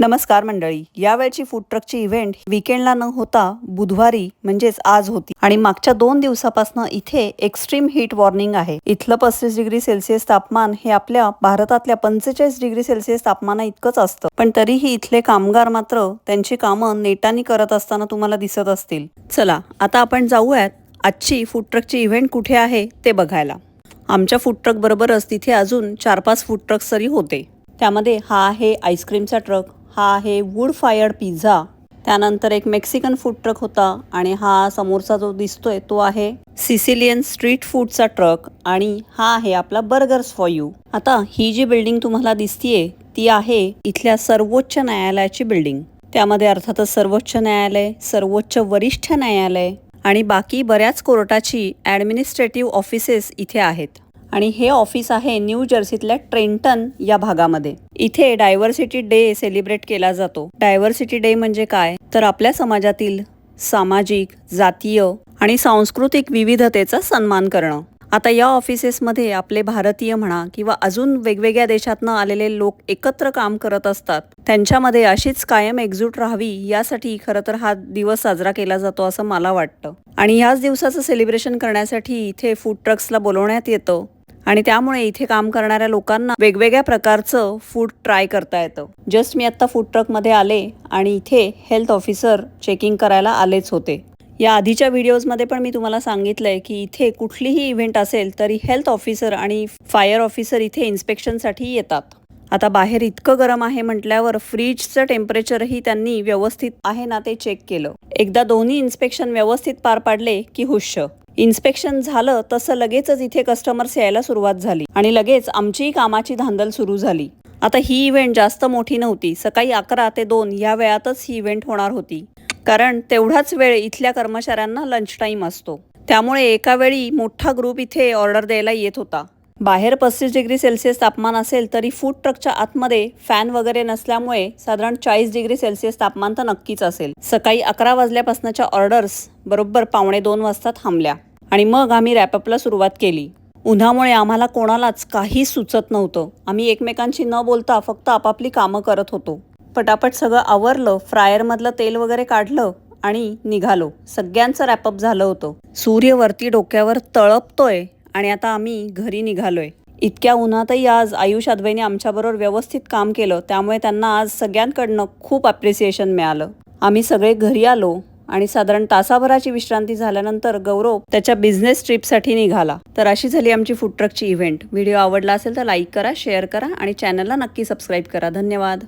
नमस्कार मंडळी. यावेळची फूड ट्रकची इव्हेंट विकेंडला न होता बुधवारी म्हणजेच आज होती. आणि मागच्या दोन दिवसापासून इथे एक्स्ट्रीम हीट वॉर्निंग आहे. इथलं पस्तीस डिग्री सेल्सिअस तापमान हे आपल्या भारतातल्या पंचेचाळीस डिग्री सेल्सिअस तापमाना इतकंच असतं. पण तरीही इथले कामगार मात्र त्यांची कामं नेटानी करत असताना तुम्हाला दिसत असतील. चला आता आपण जाऊयात आजची फूड ट्रकची इव्हेंट कुठे आहे ते बघायला. आमच्या फूड ट्रक बरोबरच तिथे अजून चार पाच फूड ट्रक्स तरी होते. त्यामध्ये हा आहे आईस्क्रीमचा ट्रक हा आहे वूड फायर्ड पिझ्झा त्यानंतर एक मेक्सिकन फूड ट्रक होता आणि हा समोरचा जो दिसतोय तो आहे सिसिलियन स्ट्रीट फूडचा ट्रक आणि हा आहे आपला बर्गर्स फॉर यू आता ही जी बिल्डिंग तुम्हाला दिसतीये ती आहे इथल्या सर्वोच्च न्यायालयाची बिल्डिंग त्यामध्ये अर्थातच सर्वोच्च न्यायालय सर्वोच्च वरिष्ठ न्यायालय आणि बाकी बऱ्याच कोर्टाची ॲडमिनिस्ट्रेटिव्ह ऑफिसेस इथे आहेत. आणि हे ऑफिस आहे न्यू जर्सीतल्या ट्रेंटन या भागामध्ये. इथे डायव्हर्सिटी डे सेलिब्रेट केला जातो. डायव्हर्सिटी डे म्हणजे काय? तर आपल्या समाजातील सामाजिक जातीय आणि सांस्कृतिक विविधतेचा सन्मान करणं. आता या ऑफिसेसमध्ये आपले भारतीय म्हणा किंवा अजून वेगवेगळ्या देशातनं आलेले लोक एकत्र काम करत असतात. त्यांच्यामध्ये अशीच कायम एकजूट राहावी यासाठी खरं तर हा दिवस साजरा केला जातो असं मला वाटतं. आणि ह्याच दिवसाचं सेलिब्रेशन करण्यासाठी इथे फूड ट्रक्सला बोलवण्यात येतं. आणि त्यामुळे इथे काम करणाऱ्या लोकांना वेगवेगळ्या प्रकारचं फूड ट्राय करता येतं. जस्ट मी आत्ता फूड ट्रकमध्ये आले आणि इथे हेल्थ ऑफिसर चेकिंग करायला आलेच होते. या आधीच्या व्हिडिओजमध्ये पण मी तुम्हाला सांगितलंय की इथे कुठलीही इव्हेंट असेल तरी हेल्थ ऑफिसर आणि फायर ऑफिसर इथे इन्स्पेक्शनसाठी येतात. आता बाहेर इतकं गरम आहे म्हटल्यावर फ्रीजचं टेम्परेचरही त्यांनी व्यवस्थित आहे ना ते चेक केलं. एकदा दोन्ही इन्स्पेक्शन व्यवस्थित पार पाडले की हुश इन्स्पेक्शन झालं तसं लगेचच इथे कस्टमर्स यायला सुरुवात झाली आणि लगेच आमचीही कामाची धांदल सुरू झाली. आता ही इव्हेंट जास्त मोठी नव्हती सकाळी अकरा ते दोन या वेळातच ही इव्हेंट होणार होती. कारण तेवढाच वेळ इथल्या कर्मचाऱ्यांना लंच टाईम असतो. त्यामुळे एका वेळी मोठा ग्रुप इथे ऑर्डर द्यायला येत होता. बाहेर पस्तीस डिग्री सेल्सिअस तापमान असेल तरी फूड ट्रकच्या आतमध्ये फॅन वगैरे नसल्यामुळे साधारण चाळीस डिग्री सेल्सिअस तापमान तर नक्कीच असेल. सकाळी अकरा वाजल्यापासूनच्या ऑर्डर्स बरोबर पावणे दोन वाजता थांबल्या. आणि मग आम्ही रॅपअपला सुरुवात केली. उन्हामुळे आम्हाला कोणालाच काही सुचत नव्हतं. आम्ही एकमेकांशी न बोलता फक्त आपापली कामं करत होतो. पटापट सगळं आवरलं फ्रायरमधलं तेल वगैरे काढलं आणि निघालो. सगळ्यांचं रॅपअप झालं होतं. सूर्य वरती डोक्यावर तळपतोय आणि आता आम्ही घरी निघालोय. इतक्या उन्हातही आज आयुष अद्वैने आमच्याबरोबर व्यवस्थित काम केलं त्यामुळे त्यांना आज सगळ्यांकडनं खूप अप्रिसिएशन मिळालं. आम्ही सगळे घरी आलो आणि साधारण तासाभराची विश्रांती झाल्यानंतर गौरव त्याच्या बिझनेस ट्रिपसाठी निघाला. तर अशी झाली आमची फूड ट्रकची इव्हेंट व्हिडिओ आवडला असेल तर लाईक करा शेअर करा आणि चॅनलला नक्की सबस्क्राईब करा. धन्यवाद.